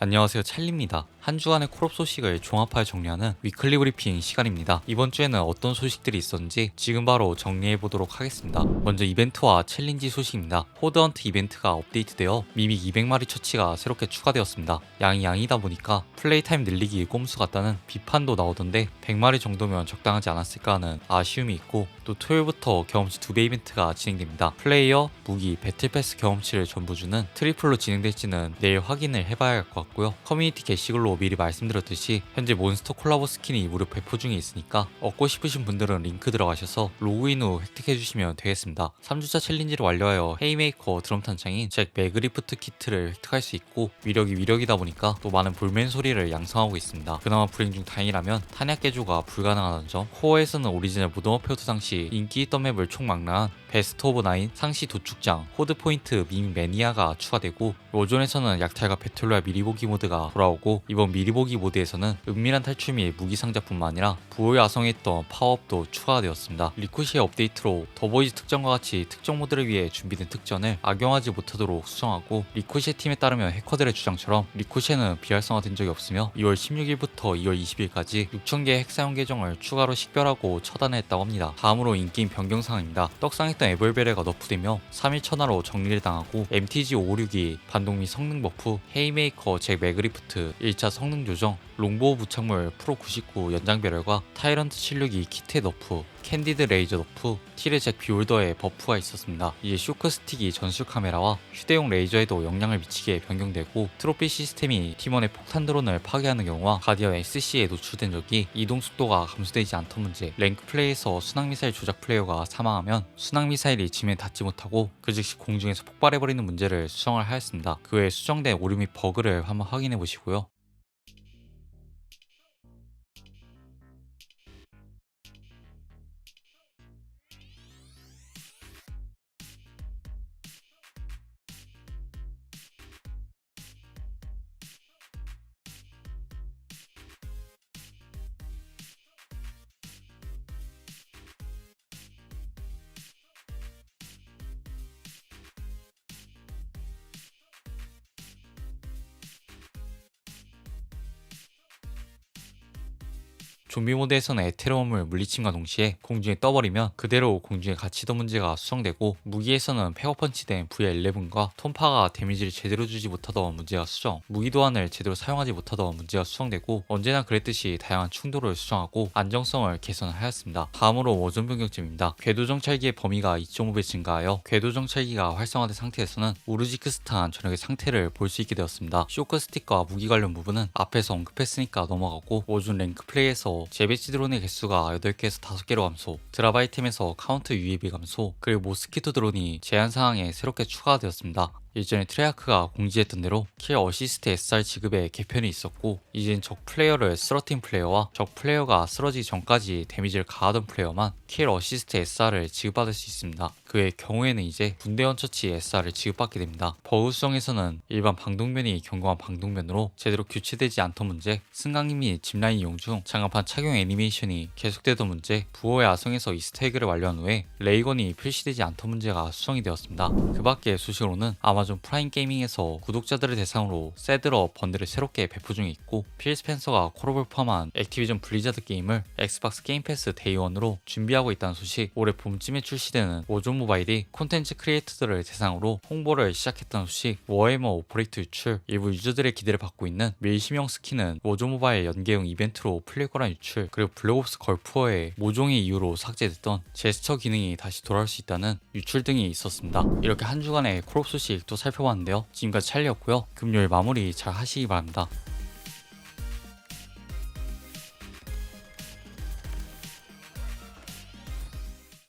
안녕하세요 찰리입니다. 한 주간의 콜업 소식을 종합하여 정리하는 위클리 브리핑 시간입니다. 이번 주에는 어떤 소식들이 있었는지 지금 바로 정리해 보도록 하겠습니다. 먼저 이벤트와 챌린지 소식입니다. 호드헌트 이벤트가 업데이트되어 미믹 200마리 처치가 새롭게 추가되었습니다. 양이 양이다 보니까 플레이 타임 늘리기 꼼수 같다는 비판도 나오던데 100마리 정도면 적당하지 않았을까 하는 아쉬움이 있고 또 토요일부터 경험치 2배 이벤트가 진행됩니다. 플레이어, 무기, 배틀패스 경험치를 전부 주는 트리플로 진행될지는 내일 확인을 해봐야 할 것 같고 요. 커뮤니티 게시글로 미리 말씀드렸듯이 현재 몬스터 콜라보 스킨이 무료 배포 중에 있으니까 얻고 싶으신 분들은 링크 들어가셔서 로그인 후 획득해주시면 되겠습니다. 3주차 챌린지를 완료하여 헤이메이커 드럼 탄창인 잭 매그리프트 키트를 획득할 수 있고 위력이 위력이다 보니까 또 많은 볼멘 소리를 양성하고 있습니다. 그나마 불행 중 다행이라면 탄약 개조가 불가능하다는 점 코어에서는 오리지널 무덤어페어트 당시 인기 있던 맵을 총망라한 베스트 오브 나인 상시 도축장 호드 포인트 밈 매니아가 추가되고 로존에서는 약탈과 배틀로얄 미리보기 모드가 돌아오고 이번 미리보기 모드에서는 은밀한 탈출 및 무기 상자뿐만 아니라 부호에 야성했던 파워업도 추가가 되었습니다. 리쿠시의 업데이트로 더보이즈 특전과 같이 특정 모드를 위해 준비된 특전을 악용하지 못하도록 수정하고 리쿠시의 팀에 따르면 해커들의 주장처럼 리쿠시는 비활성화된 적이 없으며 2월 16일부터 2월 20일까지 6,000개의 핵 사용 계정을 추가로 식별하고 처단했다고 합니다. 다음으로 인기인 변경사항입니다. 떡상 했던 에볼베레가 너프되며 3일 천하로 정리를 당하고 MTG 556이 반동 및 성능 버프, 헤이메이커 잭 매그리프트 1차 성능 조정, 롱보우 부착물 프로 99 연장 배럴과 타이런트 76이 키트의 너프, 캔디드 레이저 너프, 티르 잭 비올더의 버프가 있었습니다. 이제 쇼크 스틱이 전술 카메라와 휴대용 레이저에도 영향을 미치게 변경되고 트로피 시스템이 팀원의 폭탄 드론을 파괴하는 경우와 가디언 SC에 노출된 적이 이동 속도가 감소되지 않던 문제, 랭크 플레이에서 순항 미사일 조작 플레이어가 사망하면 순항 미사일이 지면에 닿지 못하고 그 즉시 공중에서 폭발해버리는 문제를 수정을 하였습니다. 그 외에 수정된 오류 및 버그를 한번 확인해 보시고요. 좀비 모드에서는 에테르움을 물리침과 동시에 공중에 떠버리면 그대로 공중에 갇히던 문제가 수정되고 무기에서는 팩어펀치된 VR11과 톰파가 데미지를 제대로 주지 못하던 문제가 수정 무기 도안을 제대로 사용하지 못하던 문제가 수정되고 언제나 그랬듯이 다양한 충돌을 수정하고 안정성을 개선하였습니다. 다음으로 워존 변경점입니다. 궤도 정찰기의 범위가 2.5배 증가하여 궤도 정찰기가 활성화된 상태에서는 우르지크스탄 전역의 상태를 볼 수 있게 되었습니다. 쇼크 스틱과 무기 관련 부분은 앞에서 언급했으니까 넘어가고 워존 랭크 플레이에서 재배치 드론의 개수가 8개에서 5개로 감소, 드랍 아이템에서 카운터 UAB 감소, 그리고 모스키토 드론이 제한 사항에 새롭게 추가되었습니다. 예전에 트레아크가 공지했던 대로 킬 어시스트 SR 지급에 개편이 있었고 이젠 적 플레이어를 쓰러팅 플레이어와 적 플레이어가 쓰러지기 전까지 데미지를 가하던 플레이어만 킬 어시스트 SR을 지급받을 수 있습니다. 그의 경우에는 이제 군대원 처치 SR을 지급받게 됩니다. 버그 수정에서는 일반 방독면이 견고한 방독면으로 제대로 교체되지 않던 문제, 승강기 및 짚라인 이용 중 장갑판 착용 애니메이션이 계속되던 문제, 부호의 아성에서 이스터에그를 완료한 후에 레이건이 표시되지 않던 문제가 수정이 되었습니다. 그 밖의 소식으로는 아마 존 프라임 게이밍에서 구독자들을 대상으로 새드러 번들을 새롭게 배포 중에 있고 필 스펜서가 콜업을 포함한 액티비전 블리자드 게임을 엑스박스 게임 패스 데이원으로 준비하고 있다는 소식 올해 봄쯤에 출시되는 워존 모바일이 콘텐츠 크리에이터들을 대상으로 홍보를 시작했다는 소식 워해머 오퍼레이터 유출 일부 유저들의 기대를 받고 있는 밀심형 스킨은 워존 모바일 연계용 이벤트로 풀릴 거란 유출 그리고 블랙옵스 걸프어의 모종의 이유로 삭제됐던 제스처 기능이 다시 돌아올 수 있다는 유출 등이 있었습니다. 이렇게 한 주간의 콜업 소식 또 살펴봤는데요. 지금까지 찰리였고요. 금요일 마무리 잘 하시기 바랍니다